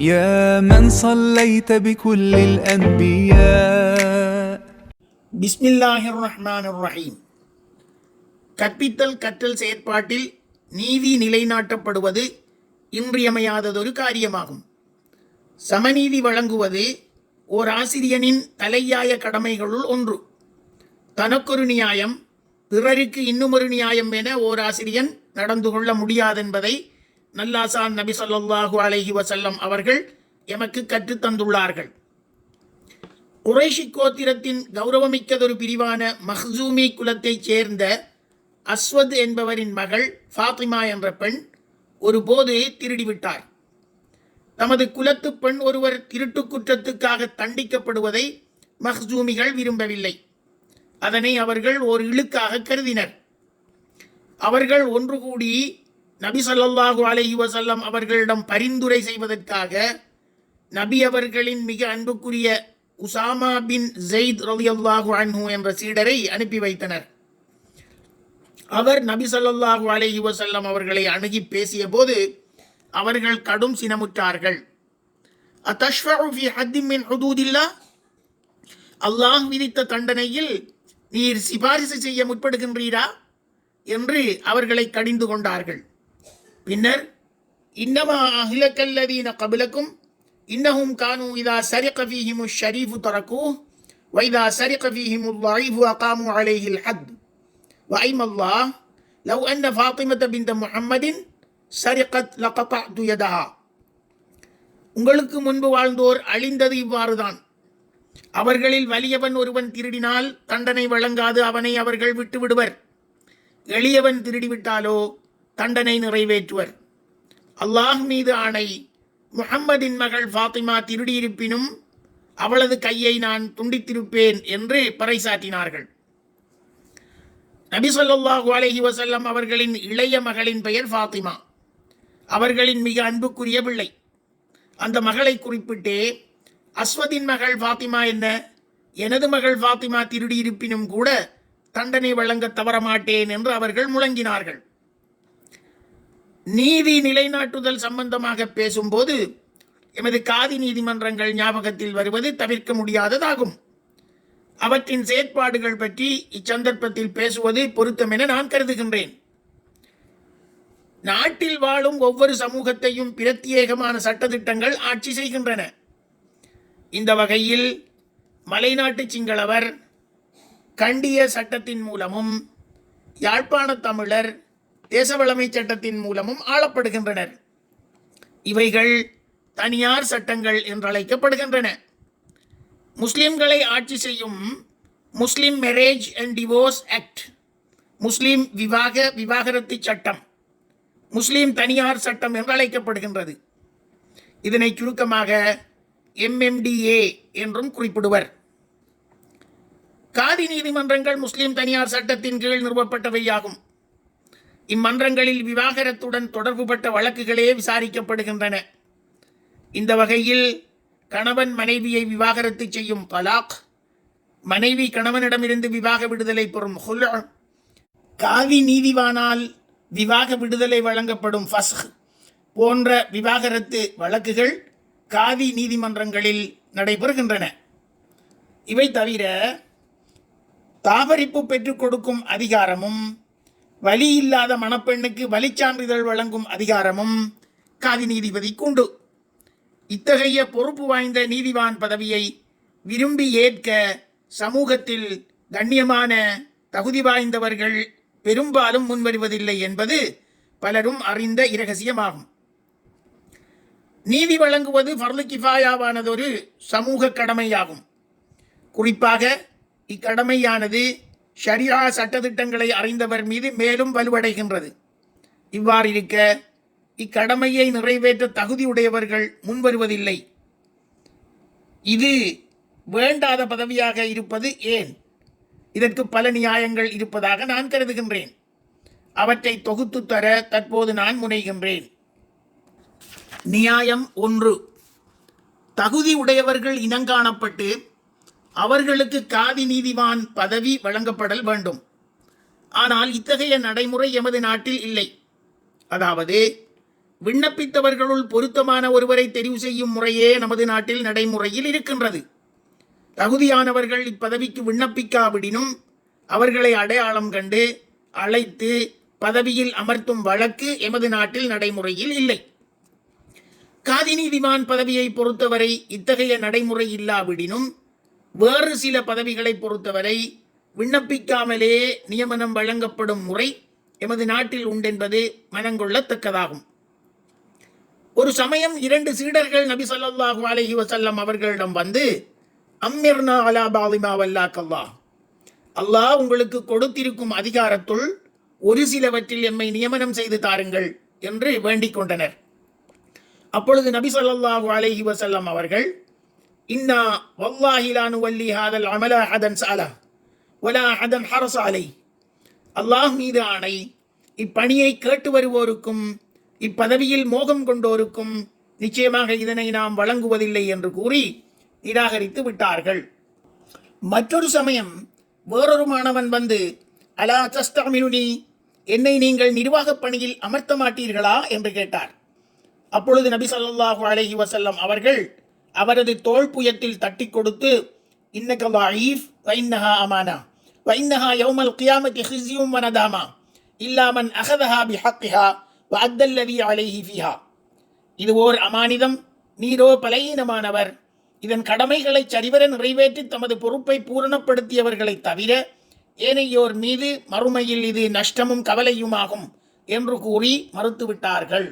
يا من صليت بكل الأنبياء பிஸ்மில்லாஹிர் ரஹ்மான் ரஹீம் கற்பித்தல் கற்றல் செயற்பாட்டில் நீதி நிலைநாட்டப்படுவது இன்றியமையாததொரு காரியமாகும் சமநீதி வழங்குவது ஓர் ஆசிரியனின் தலையாய கடமைகளுள் ஒன்று தனக்கொரு நியாயம் பிறருக்கு இன்னுமொரு நியாயம் என ஓர் ஆசிரியன் நடந்து கொள்ள முடியாதென்பதை நல்லாசான் நபி சொல்லாஹு அலஹி வசல்லம் அவர்கள் எமக்கு கற்றுத் தந்துள்ளார்கள். குறைஷி கோத்திரத்தின் கௌரவமிக்கதொரு பிரிவான மஹ்சூமி குலத்தைச் சேர்ந்த அஸ்வத் என்பவரின் மகள் ஃபாத்திமா என்ற பெண் ஒருபோது திருடிவிட்டார். தமது குலத்து பெண் ஒருவர் திருட்டு குற்றத்துக்காக தண்டிக்கப்படுவதை மஹ்சூமிகள் விரும்பவில்லை. அதனை அவர்கள் ஒரு இழுக்காக கருதினர். அவர்கள் ஒன்று கூடி நபி சல்லாஹு அலஹி வசல்லம் அவர்களிடம் பரிந்துரை செய்வதற்காக நபி அவர்களின் மிக அன்புக்குரிய உசாமா பின் ஜெயித் ரலியல்லாஹு அன்ஹு என்ற சீடரை அனுப்பி வைத்தனர். அவர் நபி ஸல்லல்லாஹு அலஹி வசல்லம் அவர்களை அணுகி பேசிய போது அவர்கள் கடும் சினமுற்றார்கள். அல்லாஹ் விதித்த தண்டனையில் நீர் சிபாரிசு செய்ய முற்படுகின்றீரா? என்று அவர்களை கடிந்து கொண்டார்கள். பின்னர் இன்னமா அஹ்லக்கல்லதீன கபிலக்கும் இன்னஹும் கானு இதா சரிக ஃபீஹிமு ஷரீஃபு தரக்கூ வைதா சரிக ஃபீஹிமு ضعيف أقاموا عليه الحد وأيم الله لو أن فاطمة بنت محمد سرقت لقطعت يدها உங்களுக்கு முன்பு வாழ்ந்தோர் அழிந்தது இவ்வாறுதான் அவர்களில் வலியவன் ஒருவன் திருடினால் தண்டனை வழங்காது அவனை அவர்கள் விட்டு விடுவர் எளியவன் திருடிவிட்டாலோ தண்டனை நிறைவேற்றுவர். அல்லாஹ் மீது ஆணை. முஹம்மதின் மகள் ஃபாத்திமா திருடியிருப்பினும் அவளது கையை நான் துண்டித்திருப்பேன் என்று பறைசாற்றினார்கள். நபி ஸல்லல்லாஹு அலைஹி வசல்லம் அவர்களின் இளைய மகளின் பெயர் ஃபாத்திமா. அவர்களின் மிக அன்புக்குரிய பிள்ளை. அந்த மகளை குறிப்பிட்டே அஸ்வதின் மகள் ஃபாத்திமா என்ன? எனது மகள் ஃபாத்திமா திருடியிருப்பினும் கூட தண்டனை வழங்க தவறமாட்டேன் என்று அவர்கள் முழங்கினார்கள். நீதி நிலைநாட்டுதல் சம்பந்தமாக பேசும்போது எமது காதி நீதிமன்றங்கள் ஞாபகத்தில் வருவது தவிர்க்க முடியாததாகும். அவற்றின் செயற்பாடுகள் பற்றி இச்சந்தர்ப்பத்தில் பேசுவது பொருத்தம் என நான் கருதுகின்றேன். நாட்டில் வாழும் ஒவ்வொரு சமூகத்தையும் பிரத்யேகமான சட்டத்திட்டங்கள் ஆட்சி செய்கின்றன. இந்த வகையில் மலைநாட்டு சிங்களவர் கண்டிய சட்டத்தின் மூலமும் யாழ்ப்பாண தமிழர் தேசவளமை சட்டத்தின் மூலமும் ஆளப்படுகின்றனர். இவைகள் தனியார் சட்டங்கள் என்றழைக்கப்படுகின்றன. முஸ்லிம்களை ஆட்சி செய்யும் Muslim marriage and divorce act Muslim விவாக விவாகரத்து சட்டம் முஸ்லிம் தனியார் சட்டம் என்று அழைக்கப்படுகின்றது இதனை சுருக்கமாக எம்எம்டிஏ என்றும் குறிப்பிடுவர். காதி நீதிமன்றங்கள் முஸ்லிம் தனியார் சட்டத்தின் கீழ் நிறுவப்பட்டவையாகும். இம்மன்றங்களில் விவாகரத்துடன் தொடர்புபட்ட வழக்குகளே விசாரிக்கப்படுகின்றன. இந்த வகையில் கணவன் மனைவியை விவாகரத்து செய்யும் தலாக் மனைவி கணவனிடமிருந்து விவாக விடுதலை பெறும் ஹுல் காவி நீதிவானால் விவாக விடுதலை வழங்கப்படும் ஃபஸ்க் போன்ற விவாகரத்து வழக்குகள் காவி நீதிமன்றங்களில் நடைபெறுகின்றன. இவை தவிர தாபரிப்பு பெற்றுக் கொடுக்கும் அதிகாரமும் வலி இல்லாத மணப்பெண்ணுக்கு வலிச்சான்றிதழ் வழங்கும் அதிகாரமும் காதி நீதிபதிக்கு உண்டு இத்தகைய பொறுப்பு வாய்ந்த நீதிவான் பதவியை விரும்பி ஏற்க சமூகத்தில் கண்ணியமான தகுதி வாய்ந்தவர்கள் பெரும்பாலும் முன்வருவதில்லை என்பது பலரும் அறிந்த இரகசியமாகும். நீதி வழங்குவது ஃபர்லு கிஃபாயாவானதொரு சமூக கடமையாகும். குறிப்பாக இக்கடமையானது ஷரியா சட்டதிட்டங்களை அறிந்தவர் மீது மேலும் வலுவடைகின்றது. இவ்வாறு இருக்க இக்கடமையை நிறைவேற்ற தகுதியுடையவர்கள் முன்வருவதில்லை. இது வேண்டாத பதவியாக இருப்பது ஏன்? இதற்கு பல நியாயங்கள் இருப்பதாக நான் கருதுகின்றேன். அவற்றை தொகுத்து தர தற்போது நான் முனைகின்றேன். நியாயம் ஒன்று. தகுதி உடையவர்கள் இனங்காணப்பட்டு அவர்களுக்கு காதி நீதிவான் பதவி வழங்கப்படல் வேண்டும். ஆனால் இத்தகைய நடைமுறை எமது நாட்டில் இல்லை. அதாவது விண்ணப்பித்தவர்களுள் பொருத்தமான ஒருவரை தெரிவு செய்யும் முறையே நமது நாட்டில் நடைமுறையில் இருக்கின்றது. தகுதியானவர்கள் இப்பதவிக்கு விண்ணப்பிக்காவிடினும் அவர்களை அடையாளம் கண்டு அழைத்து பதவியில் அமர்த்தும் வழக்கு எமது நாட்டில் நடைமுறையில் இல்லை. காதி நீதிமான் பதவியை பொறுத்தவரை இத்தகைய நடைமுறை இல்லாவிடினும் வேறு சில பதவிகளை பொறுத்தவரை விண்ணப்பிக்காமலே நியமனம் வழங்கப்படும் முறை எமது நாட்டில் உண்டென்பது மனங்கொள்ளத்தக்கதாகும். ஒரு சமயம் இரண்டு சீடர்கள் நபி சொல்லாஹு அலஹி வசல்லம் அவர்களிடம் வந்து அம்மிர்னா அலா பாலிமா வல்லாக்கல்லா. அல்லாஹ் உங்களுக்கு கொடுத்திருக்கும் அதிகாரத்துள் ஒரு சிலவற்றில் எம்மை நியமனம் செய்து தாருங்கள் என்று வேண்டிக் கொண்டனர். அப்பொழுது நபி சொல்லாஹு அலஹி வசல்லம் அவர்கள் இன்னா வல்லாஹிலானு வல்லி ஹாதல் அமலா ஹதன் சாலா வலா ஹதன் ஹரஸ் அலை அல்லாஹ் மீது ஆணை இப்பணியை கேட்டு வருவோருக்கும் இப்பதவியில் மோகம் கொண்டோருக்கும் நிச்சயமாக இதனை நாம் வழங்குவதில்லை என்று கூறி நிராகரித்து விட்டார்கள். மற்றொரு சமயம் வேறொரு மாணவன் வந்து அலா தஸ்தாமினுனி என்னை நீங்கள் நிர்வாகப் பணியில் அமர்த்த மாட்டீர்களா? என்று கேட்டார். அப்பொழுது நபி ஸல்லல்லாஹு அலஹி வசல்லம் அவர்கள் அவரது தோல்புயத்தில் தட்டி கொடுத்து இன்னக வாயீஃப் வைன்னஹா அமானா. வைன்னஹா யௌமல் கியாமத்தி ஹிஸ்யும் வனதாமா. இல்லாமன் அகதஹா பி ஹக்கிஹா வாத்தல்லவி அலைஹி ஃபிஹா. இது ஓர் அமானிதம் நீரோ பலகீனமானவர். இதன் கடமைகளை சரிவர நிறைவேற்றி தமது பொறுப்பை பூரணப்படுத்தியவர்களை தவிர ஏனையோர் மீது மறுமையில் இது நஷ்டமும் கவலையுமாகும் என்று கூறி மறுத்துவிட்டார்கள்.